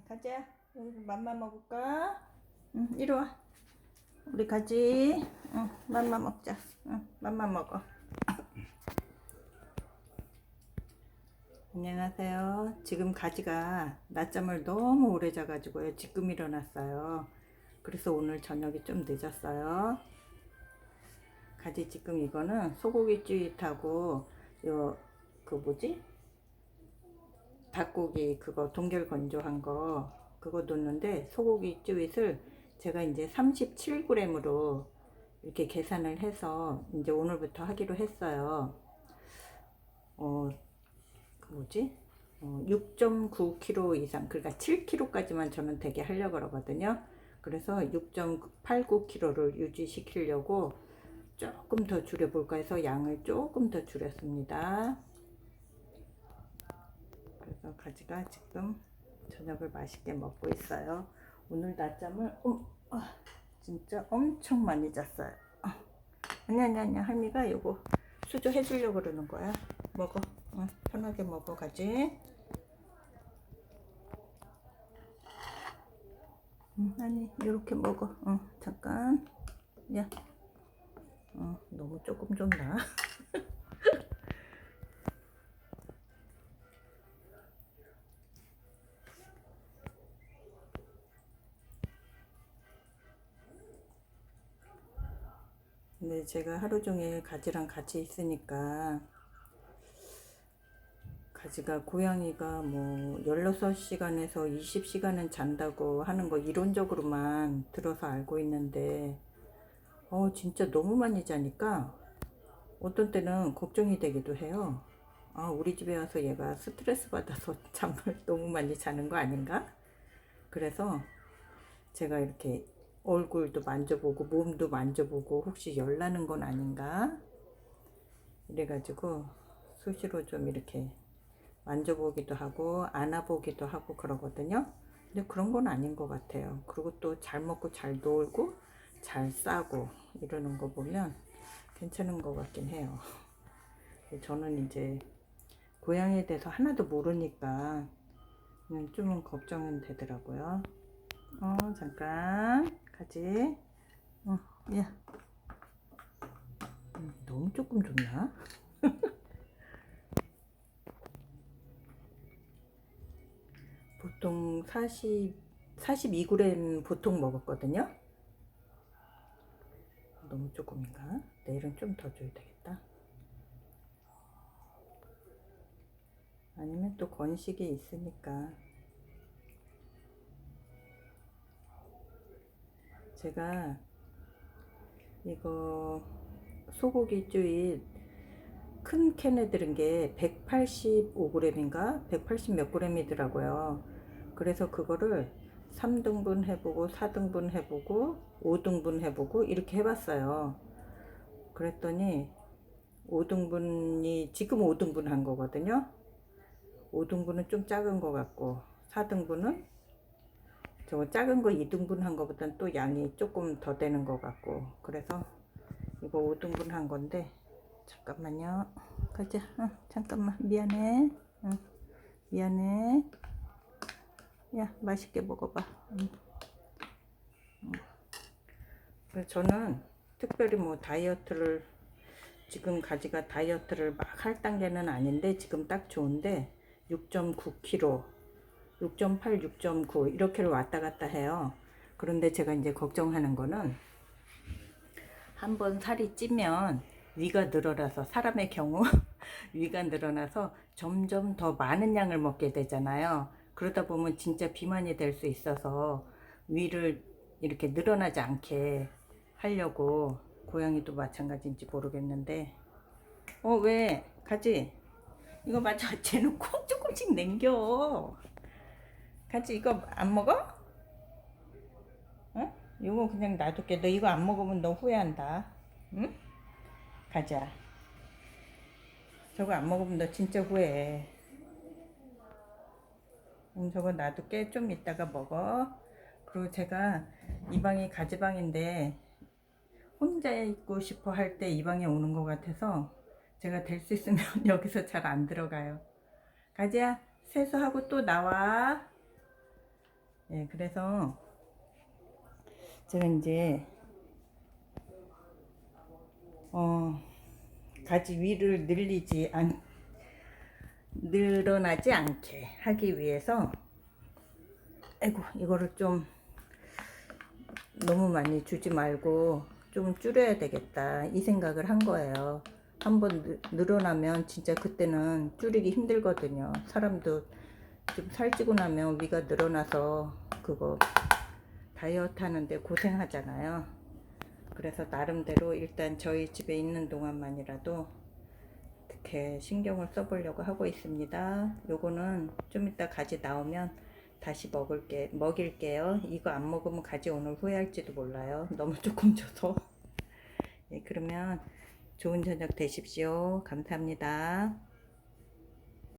가자. 여기서 맘마 먹을까? 응, 이리 와. 우리 가지. 응, 맘마 먹자. 응, 맘마 먹어. 안녕하세요. 지금 가지가 낮잠을 너무 오래 자가지고요. 지금 일어났어요. 그래서 오늘 저녁이 좀 늦었어요. 가지 지금 이거는 소고기 쭈잇하고 요 그 뭐지? 닭고기 그거 동결 건조한 거 그거 넣는데 소고기 쭈잇을 제가 이제 37g으로 이렇게 계산을 해서 이제 오늘부터 하기로 했어요. 어, 그 뭐지? 어, 6.9kg 이상, 그러니까 7kg까지만 저는 되게 하려고 그러거든요. 그래서 6.89kg를 유지시키려고 조금 더 줄여볼까 해서 양을 조금 더 줄였습니다. 가지가 지금 저녁을 맛있게 먹고 있어요. 오늘 낮잠을 음, 아, 진짜 엄청 많이 잤어요. 아, 아니 아니 아니 할미가 이거 수저 해주려고 그러는 거야. 먹어. 어, 편하게 먹어 가지. 음, 아니 이렇게 먹어. 어, 잠깐. 야. 어, 너무 조금 줬나? 근데 제가 하루 종일 가지랑 같이 있으니까 가지가 고양이가 뭐 16시간에서 20시간은 잔다고 하는 거 이론적으로만 들어서 알고 있는데 어 진짜 너무 많이 자니까 어떤 때는 걱정이 되기도 해요. 아 우리 집에 와서 얘가 스트레스 받아서 잠을 너무 많이 자는 거 아닌가? 그래서 제가 이렇게 얼굴도 만져보고 몸도 만져보고 혹시 열 나는 건 아닌가? 이래가지고 수시로 좀 이렇게 만져보기도 하고 안아보기도 하고 그러거든요. 근데 그런 건 아닌 것 같아요. 그리고 또 잘 먹고 잘 놀고 잘 싸고 이러는 거 보면 괜찮은 것 같긴 해요. 저는 이제 고양이에 대해서 하나도 모르니까 그냥 좀 걱정은 되더라고요. 어 잠깐 가지? 어, 야. 음, 너무 조금 줬나? 보통 40, 42g 보통 먹었거든요? 너무 조금인가? 내일은 좀 더 줘야 되겠다. 아니면 또 건식이 있으니까 제가 이거 소고기 쭈잇 큰 캔에 들은 게 185g인가? 180몇 g이더라고요. 그래서 그거를 3등분 해보고 4등분 해보고 5등분 해보고 이렇게 해봤어요. 그랬더니 5등분이 지금 5등분 한 거거든요. 5등분은 좀 작은 것 같고 4등분은 저거 작은 거 2등분 한 거보단 또 양이 조금 더 되는 것 같고. 그래서 이거 5등분 한 건데 잠깐만요. 가자. 어, 잠깐만. 미안해. 어, 미안해. 야 맛있게 먹어봐. 응. 응. 그래서 저는 특별히 뭐 다이어트를 지금 가지가 다이어트를 막 할 단계는 아닌데 지금 딱 좋은데 6.9kg 6.8, 6.9 이렇게를 왔다 갔다 해요. 그런데 제가 이제 걱정하는 거는 한번 살이 찌면 위가 늘어나서 사람의 경우 위가 늘어나서 점점 더 많은 양을 먹게 되잖아요. 그러다 보면 진짜 비만이 될 수 있어서 위를 이렇게 늘어나지 않게 하려고 고양이도 마찬가지인지 모르겠는데 어 왜 가지 이거 맞아 쟤는 콕 조금씩 남겨 같이 이거 안 먹어? 응? 이거 그냥 놔둘게. 너 이거 안 먹으면 너 후회한다. 응? 가자. 저거 안 먹으면 너 진짜 후회해. 응, 저거 놔둘게. 좀 이따가 먹어. 그리고 제가 이 방이 가지방인데 혼자 있고 싶어 할 때 이 방에 오는 것 같아서 제가 될 수 있으면 여기서 잘 안 들어가요. 가지야, 세수하고 또 나와. 예, 그래서 제가 이제 어 가지 위를 늘리지 않 늘어나지 않게 하기 위해서 아이고 이거를 좀 너무 많이 주지 말고 좀 줄여야 되겠다 이 생각을 한 거예요. 한번 늘- 늘어나면 진짜 그때는 줄이기 힘들거든요. 사람도 좀 살찌고 나면 위가 늘어나서 그거 다이어트 하는데 고생하잖아요. 그래서 나름대로 일단 저희 집에 있는 동안만이라도 이렇게 신경을 써보려고 하고 있습니다. 요거는 좀 이따 가지 나오면 다시 먹을게 먹일게요. 이거 안 먹으면 가지 오늘 후회할지도 몰라요. 너무 조금 줘서. 예, 그러면 좋은 저녁 되십시오. 감사합니다.